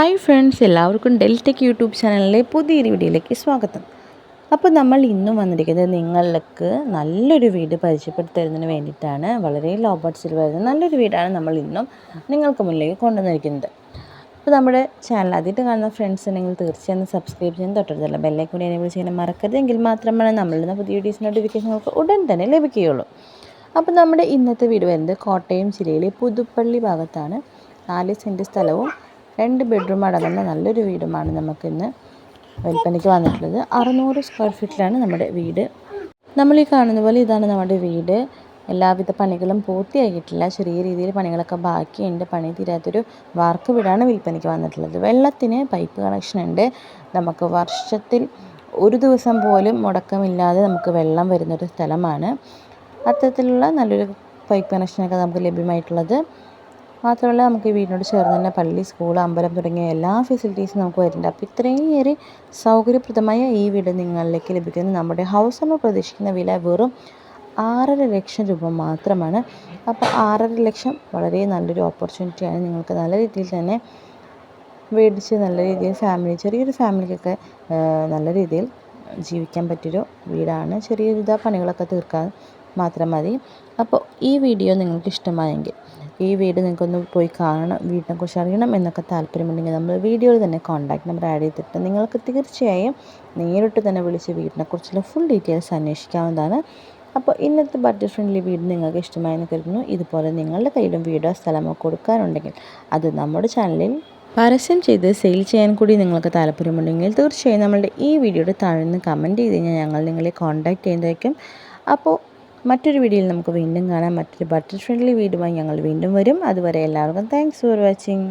Hi friends എല്ലാവർക്കും Deltech YouTube ചാനലിലെ പുതിയൊരു വീഡിയോയിലേക്ക് സ്വാഗതം. അപ്പോൾ നമ്മൾ ഇന്നും വന്നിരിക്കുന്നത് നിങ്ങൾക്ക് നല്ലൊരു വീട് പരിചയപ്പെടുത്തരുന്നതിന് വേണ്ടിയിട്ടാണ്. വളരെ ലോ ബഡ്ജറ്റിൽ വരുന്ന നല്ലൊരു വീടാണ് നമ്മൾ ഇന്നും നിങ്ങൾക്ക് മുന്നിലേക്ക് കൊണ്ടുവന്നിരിക്കുന്നത്. അപ്പോൾ നമ്മുടെ ചാനൽ ആദ്യമായിട്ട് കാണുന്ന ഫ്രണ്ട്സ് ഉണ്ടെങ്കിൽ തീർച്ചയായും സബ്സ്ക്രൈബ് ചെയ്യാൻ തൊട്ടടുത്തുള്ള ബെല്ലൈക്കൂടി എനേബിൾ ചെയ്യാൻ മറക്കരുതെങ്കിൽ മാത്രമാണ് നമ്മളുടെ പുതിയ വീഡിയോസ് നോട്ടിഫിക്കേഷനുകൾക്ക് ഉടൻ തന്നെ ലഭിക്കുകയുള്ളൂ. അപ്പോൾ നമ്മുടെ ഇന്നത്തെ വീട് വരുന്നത് കോട്ടയം ജില്ലയിലെ പുതുപ്പള്ളി ഭാഗത്താണ്. നാല് സെന്റ് സ്ഥലവും രണ്ട് ബെഡ്റൂം അടങ്ങുന്ന നല്ലൊരു വീടുമാണ് നമുക്കിന്ന് വിൽപ്പനയ്ക്ക് വന്നിട്ടുള്ളത്. അറുന്നൂറ് സ്ക്വയർ ഫീറ്റിലാണ് നമ്മുടെ വീട്. നമ്മൾ ഈ കാണുന്ന പോലെ ഇതാണ് നമ്മുടെ വീട്. എല്ലാവിധ പണികളും പൂർത്തിയാക്കിയിട്ടില്ല ചെറിയ രീതിയിൽ പണികളൊക്കെ ബാക്കിയുണ്ട്. പണി തീരാത്തൊരു വാർക്ക് വീടാണ് വിൽപ്പനയ്ക്ക് വന്നിട്ടുള്ളത്. വെള്ളത്തിന് പൈപ്പ് കണക്ഷൻ ഉണ്ട്. നമുക്ക് വർഷത്തിൽ ഒരു ദിവസം പോലും മുടക്കമില്ലാതെ നമുക്ക് വെള്ളം വരുന്നൊരു സ്ഥലമാണ്. അത്തരത്തിലുള്ള നല്ലൊരു പൈപ്പ് കണക്ഷനൊക്കെ നമുക്ക് ലഭ്യമായിട്ടുള്ളത്. മാത്രമല്ല നമുക്ക് ഈ വീടിനോട് ചേർന്ന് തന്നെ പള്ളി സ്കൂൾ അമ്പലം തുടങ്ങിയ എല്ലാ ഫെസിലിറ്റീസും നമുക്ക് വരുന്നുണ്ട്. അപ്പോൾ ഇത്രയേറെ സൗകര്യപ്രദമായ ഈ വീട് നിങ്ങളിലേക്ക് ലഭിക്കുന്ന നമ്മുടെ ഹൗസ് നമ്മൾ പ്രതീക്ഷിക്കുന്ന വില വെറും ആറര ലക്ഷം രൂപ മാത്രമാണ്. അപ്പോൾ ആറര ലക്ഷം വളരെ നല്ലൊരു ഓപ്പർച്യൂണിറ്റിയാണ് നിങ്ങൾക്ക് നല്ല രീതിയിൽ തന്നെ മേടിച്ച് നല്ല രീതിയിൽ ഫാമിലി ചെറിയൊരു ഫാമിലിക്കൊക്കെ നല്ല രീതിയിൽ ജീവിക്കാൻ പറ്റിയൊരു വീടാണ്. ചെറിയൊരു ഇതാ പണികളൊക്കെ തീർക്കാൻ മാത്രം മതി. അപ്പോൾ ഈ വീഡിയോ നിങ്ങൾക്ക് ഇഷ്ടമായെങ്കിൽ ഈ വീട് നിങ്ങൾക്കൊന്ന് പോയി കാണണം വീടിനെക്കുറിച്ച് അറിയണം എന്നൊക്കെ താല്പര്യമുണ്ടെങ്കിൽ നമ്മൾ വീഡിയോയിൽ തന്നെ കോൺടാക്ട് നമ്പർ ആഡ് ചെയ്തിട്ട് നിങ്ങൾക്ക് തീർച്ചയായും നേരിട്ട് തന്നെ വിളിച്ച് വീടിനെക്കുറിച്ചുള്ള ഫുൾ ഡീറ്റെയിൽസ് അന്വേഷിക്കാവുന്നതാണ്. അപ്പോൾ ഇന്നത്തെ ബഡ്ജറ്റ് ഫ്രണ്ട്ലി വീട് നിങ്ങൾക്ക് ഇഷ്ടമായെന്ന് കരുതുന്നു. ഇതുപോലെ നിങ്ങളുടെ കയ്യിലും വീടോ സ്ഥലമോ കൊടുക്കാനുണ്ടെങ്കിൽ അത് നമ്മുടെ ചാനലിൽ പരസ്യം ചെയ്ത് സെയിൽ ചെയ്യാൻ കൂടി നിങ്ങൾക്ക് താല്പര്യമുണ്ടെങ്കിൽ തീർച്ചയായും നമ്മളുടെ ഈ വീഡിയോയുടെ താഴെ നിന്ന് കമന്റ് ചെയ്ത് കഴിഞ്ഞാൽ ഞങ്ങൾ നിങ്ങളെ കോൺടാക്റ്റ് ചെയ്യുന്നതായിരിക്കും. അപ്പോൾ മറ്റൊരു വീഡിയോയിൽ നമുക്ക് വീണ്ടും കാണാം. മറ്റൊരു ബഡ്ജറ്റ് ഫ്രണ്ട്ലി വീടുമായി ഞങ്ങൾ വീണ്ടും വരും. അതുവരെ എല്ലാവർക്കും താങ്ക്സ് ഫോർ വാച്ചിങ്